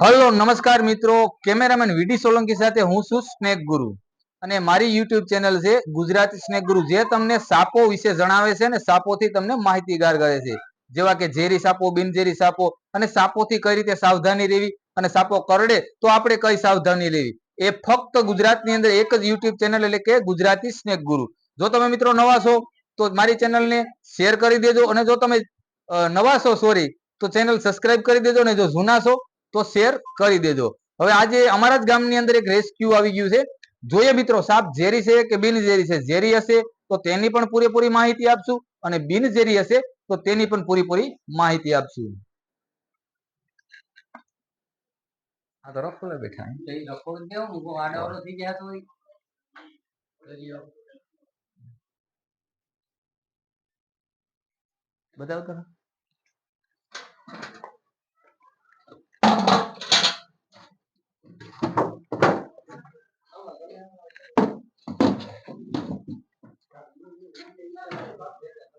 Hello, નમસ્કાર મિત્રો. Cameraman વીડી સોલંકી સાથે હું છું સ્નેક ગુરુ અને મારી યુટ્યુબ ચેનલ છે ગુજરાતી સ્નેક ગુરુ જે તમને સાપો વિશે જણાવે છે અને સાપોથી તમને માહિતીગાર કરે છે. જેવા કે ઝેરી સાપો, બિનઝેરી સાપો અને સાપોથી કઈ રીતે સાવધાની રહેવી અને સાપો કરડે તો આપણે કઈ સાવધાની લેવી એ ફક્ત ગુજરાતની અંદર એક જ યુટ્યુબ ચેનલ એટલે કે ગુજરાતી સ્નેક ગુરુ જો તમે મિત્રો નવા છો, તો મારી ચેનલને શેર કરી દેજો અને જો તમે નવા છો, સોરી, તો ચેનલ સબસ્ક્રાઇબ કરી દેજો અને જો જૂના છો તો શેર કરી દેજો. હવે આજે અમારા જ ગામની અંદર એક રેસ્ક્યુ આવી ગયું છે. જોઈએ મિત્રો સાપ ઝેરી છે કે બિનઝેરી છે? ઝેરી હશે તો તેની પણ પૂરેપૂરી માહિતી આપશું અને બિનઝેરી હશે તો તેની પણ પૂરેપૂરી માહિતી આપશું. આ બેઠા થઈ તો. બતાવો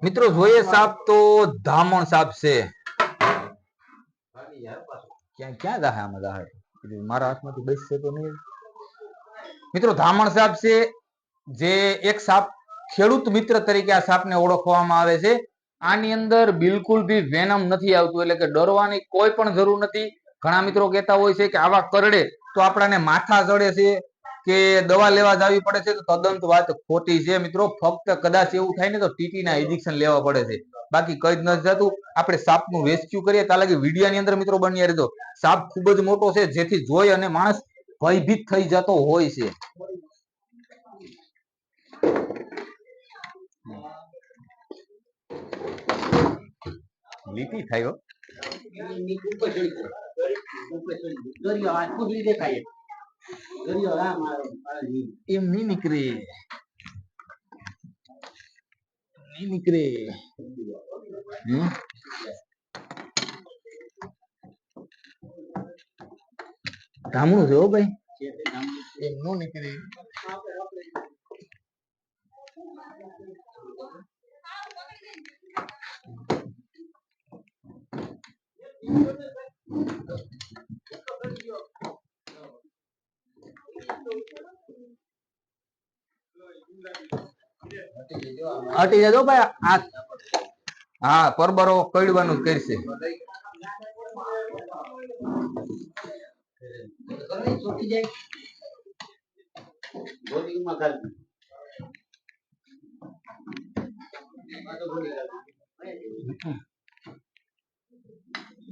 મિત્રો, જોઈએ સાપ તો ધામણ સાપ છે. ક્યાં ક્યાં દાહે આમાં દાહે મારા હાથમાંથી બેસશે તો નહીં. મિત્રો, ધામણ સાપ છે જે એક સાપ, ખેડૂત મિત્ર તરીકે આ સાપને ઓળખવામાં આવે છે. આની અંદર બિલકુલ બી વેનમ નથી આવતું, એટલે કે ડરવાની કોઈ પણ જરૂર નથી. ઘણા મિત્રો કહેતા હોય છે કે આવા કરડે તો આપણાને માથા ચડે છે. કે દવા લેવા જવી પડે છે તો તદ્દન વાત ખોટી છે મિત્રો. ફક્ત કદાચ એવું થાય ને તો ટીટી ના ઇન્જેક્શન લેવા પડે છે. બાકી કઈ જ નથી થતું આપણે સાપનું રેસ્ક્યુ કરીએ ત્યાં લાગે વિડીયાની અંદર મિત્રો બની રહેતો સાપ ખૂબ જ મોટો છે જેથી જોઈ અને માણસ ભયભીત થઈ જતો હોય છે. લીટી થાય ઉપર ચડી ઉપર ચડી દેખાય. એમ નહીં નીકળે નહીં નીકળે? ધામણું છે ભાઈ એમ નો નીકળે હટી જજો ભાઈ હા પરબરો કડવાનું કરશે.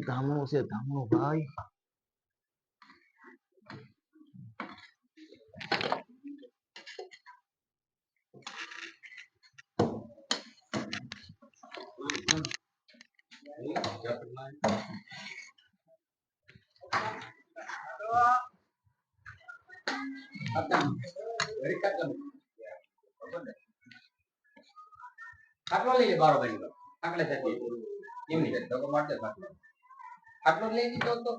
ધામણું છે ધામણું ભાઈ ખાટલો લઈ લે બારો ભાઈ ખાટલે થતી એમ નહીં ધક્કો મારતે ખાટલો લઈ લીધો તો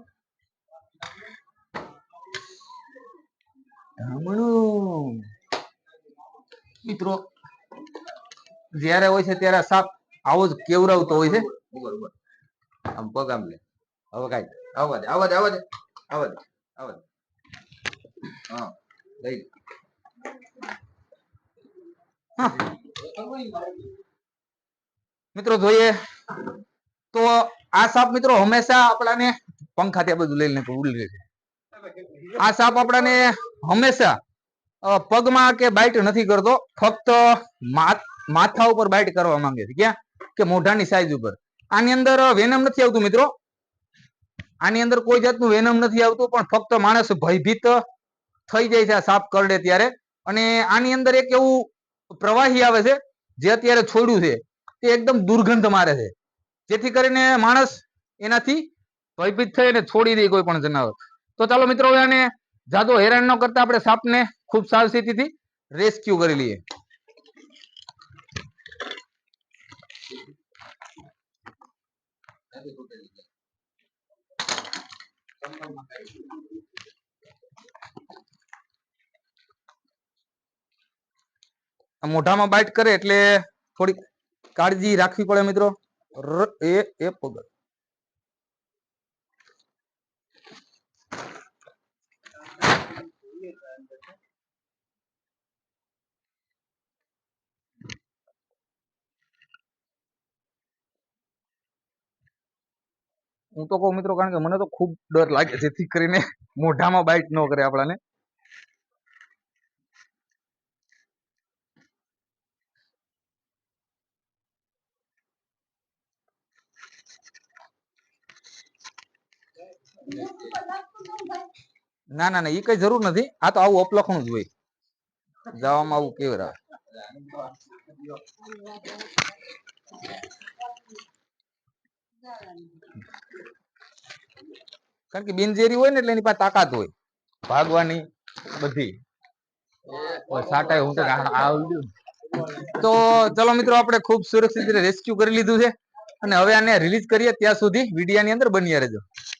મિત્રો, જ્યારે હોય છે ત્યારે સાપ આવો જ કેવરાવતો હોય છે. આમ પગ આમ લે. હવે કાંઈ આવવા દે આવવા દે આવવા દે. મિત્રો જોઈએ તો આ સાપ મિત્રો હંમેશા આપણાને પંખાથી આ બધું લઈને ઉડી છે આ સાપ આપણાને હંમેશા પગમાં કે બાઇટ નથી કરતો, ફક્ત માથા ઉપર બાઇટ કરવા માંગે છે. ક્યાં? કે મોઢાની સાઈઝ ઉપર. આની અંદર વેનમ નથી આવતું મિત્રો. આની અંદર કોઈ જાતનું વેનમ નથી આવતું, પણ ફક્ત માણસ ભયભીત થઈ જાય છે આ સાપ કરડે ત્યારે. અને આની અંદર એક એવું પ્રવાહી આવે છે, જે અત્યારે છોડ્યું છે, તે એકદમ દુર્ગંધ મારે છે. જેથી કરીને માણસ એનાથી ભયભીત થઈ અને છોડી દે કોઈ પણ જનાવર. તો ચાલો મિત્રો, હવે આને જાદો હેરાન ન કરતા આપણે સાપને ખૂબ સાવચેતીથી રેસ્ક્યુ કરી લઈએ. સંપર્કમાં કાંઈ આ મોઢામાં બાઇટ કરે એટલે થોડીક કાળજી રાખવી પડે મિત્રો. એ એ પગ હું તો કહું મિત્રો, કારણ કે મને તો ખૂબ ડર લાગે જેથી કરીને મોઢામાં બાઇટ ન કરે આપણાને. ના ના ના એ કઈ જરૂર નથી. આ તો આવું અપલખણું જ હોય. જવામાં આવું કેવું રહે કારણ કે બિનઝેરી હોય ને એટલે એની પાસે તાકાત હોય. ભાગવાની બધી. સાટાય હું તો ચલો મિત્રો આપણે ખૂબ સુરક્ષિત રીતે રેસ્ક્યુ કરી લીધું છે. અને હવે આને રિલીઝ કરીએ ત્યાં સુધી વિડિયાની અંદર બન્યા રહેજો.